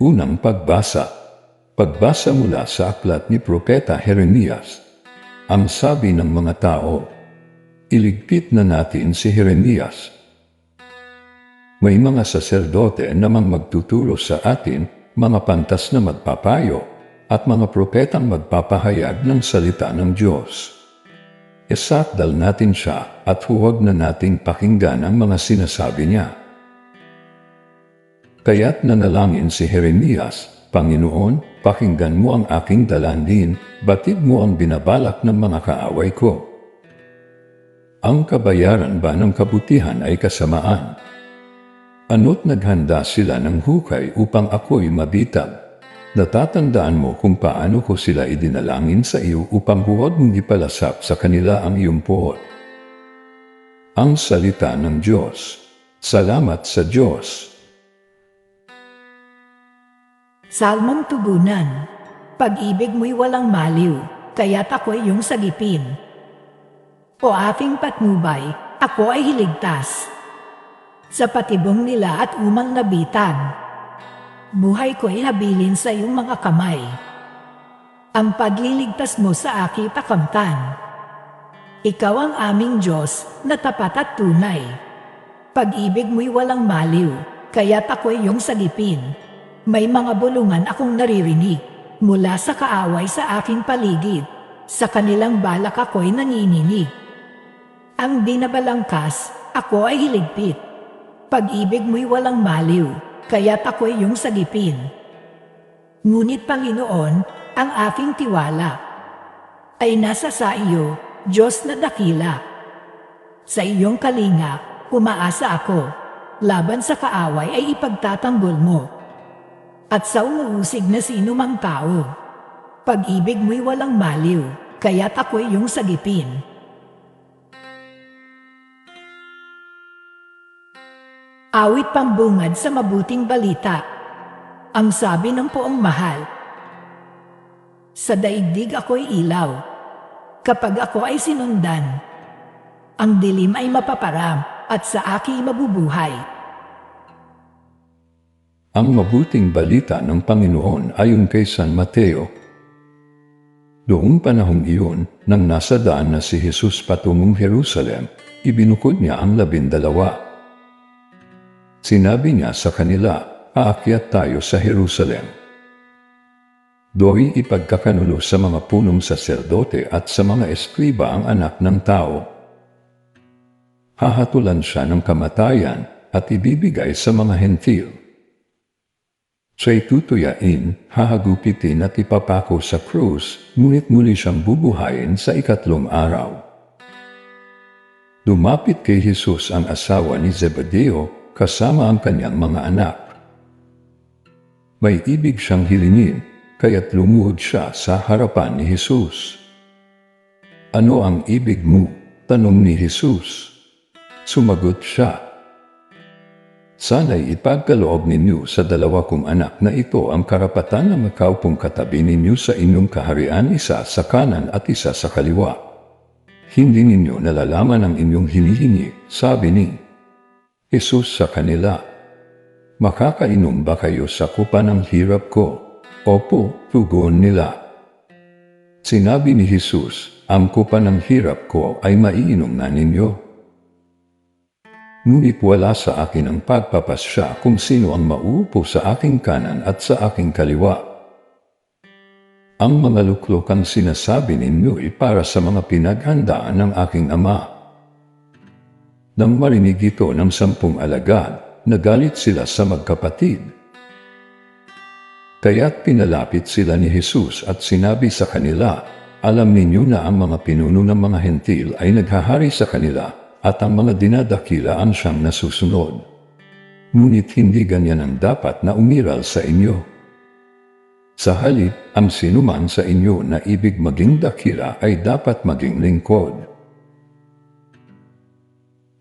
Unang pagbasa. Pagbasa mula sa aklat ni Propeta Jeremias. Ang sabi ng mga tao, Iligpit na natin si Jeremias. May mga saserdote namang magtuturo sa atin, mga pantas na magpapayo, at mga propetang magpapahayag ng salita ng Diyos. Isakdal natin siya at huwag na nating pakinggan ang mga sinasabi niya. Kaya't nanalangin si Jeremias, Panginoon, pakinggan mo ang aking dalandin, batid mo ang binabalak ng mga kaaway ko. Ang kabayaran ba ng kabutihan ay kasamaan? Ano't naghanda sila ng hukay upang ako'y mabitag? Natatandaan mo kung paano ko sila idinalangin sa iyo upang huwag mong ipalasap sa kanila ang iyong puot. Ang salita ng Diyos. Salamat sa Diyos. Salmong tugunan. Pag-ibig mo'y walang maliw, kaya't ako'y iyong sagipin. O aking patnubay, ako ay hiligtas. Sa patibong nila at umang nabitan, buhay ko'y habilin sa iyong mga kamay. Ang pagliligtas mo sa aking takamtan. Ikaw ang aming Diyos na tapat at tunay. Pag-ibig mo'y walang maliw, kaya't ako'y iyong sagipin. May mga bulungan akong naririnig mula sa kaaway sa aking paligid. Sa kanilang balak ako'y nanininig. Ang binabalangkas, ako ay hiligpit. Pag-ibig mo'y walang maliw, kaya't ako'y iyong sagipin. Ngunit Panginoon, ang aking tiwala ay nasa sa iyo, Diyos na dakila. Sa iyong kalinga, umaasa ako. Laban sa kaaway ay ipagtatanggol mo. At sa umuusig na sino mang tao. Pag-ibig mo'y walang maliw, kaya't ako'y iyong sagipin. Awit pambungad sa mabuting balita. Ang sabi ng poong mahal. Sa daigdig ako'y ilaw. Kapag ako ay sinundan, ang dilim ay mapaparam at sa aki mabubuhay. Ang mabuting balita ng Panginoon ayon kay San Mateo. Noong panahong iyon, nang nasa daan na si Jesus patungong Jerusalem, ibinukod niya ang labindalawa. Sinabi niya sa kanila, aakyat tayo sa Jerusalem. Do'y ipagkakanulo sa mga punong saserdote at sa mga eskriba ang anak ng tao. Hahatulan siya ng kamatayan at ibibigay sa mga hentil. Siya'y tutuyain, hahagupitin at ipapako sa krus, ngunit muli siyang bubuhayin sa ikatlong araw. Lumapit kay Jesus ang asawa ni Zebedeo kasama ang kanyang mga anak. May ibig siyang hilingin, kaya't lumuhod siya sa harapan ni Jesus. Ano ang ibig mo? Tanong ni Jesus. Sumagot siya, Sana'y ipagkaloob ninyo sa dalawa kong anak na ito ang karapatan na makaupong katabi ninyo sa inyong kaharian isa sa kanan at isa sa kaliwa. Hindi ninyo nalalaman ang inyong hinihingi, sabi ni Jesus sa kanila. Makakainom ba kayo sa kupa ng hirap ko? Opo, tugon nila. Sinabi ni Jesus, ang kupa ng hirap ko ay maiinom na ninyo. Ngunit wala sa akin ang pagpapasya kung sino ang mauupo sa aking kanan at sa aking kaliwa. Ang mga luklokang sinasabi ninyo ay para sa mga pinaghandaan ng aking ama. Nang marinig ito ng sampung alagad, nagalit sila sa magkapatid. Kaya't pinalapit sila ni Jesus at sinabi sa kanila, Alam ninyo na ang mga pinuno ng mga hentil ay naghahari sa kanila at ang mga dinadakila ang siyang nasusunod. Ngunit hindi ganyan ang dapat na umiral sa inyo. Sa halip, ang sinuman sa inyo na ibig maging dakila ay dapat maging lingkod.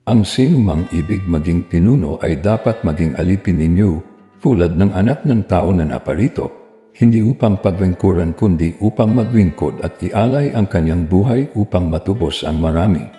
Ang sinumang ibig maging pinuno ay dapat maging alipin ninyo, tulad ng anak ng tao na naparito, hindi upang pagwingkuran kundi upang magwingkod at ialay ang kanyang buhay upang matubos ang marami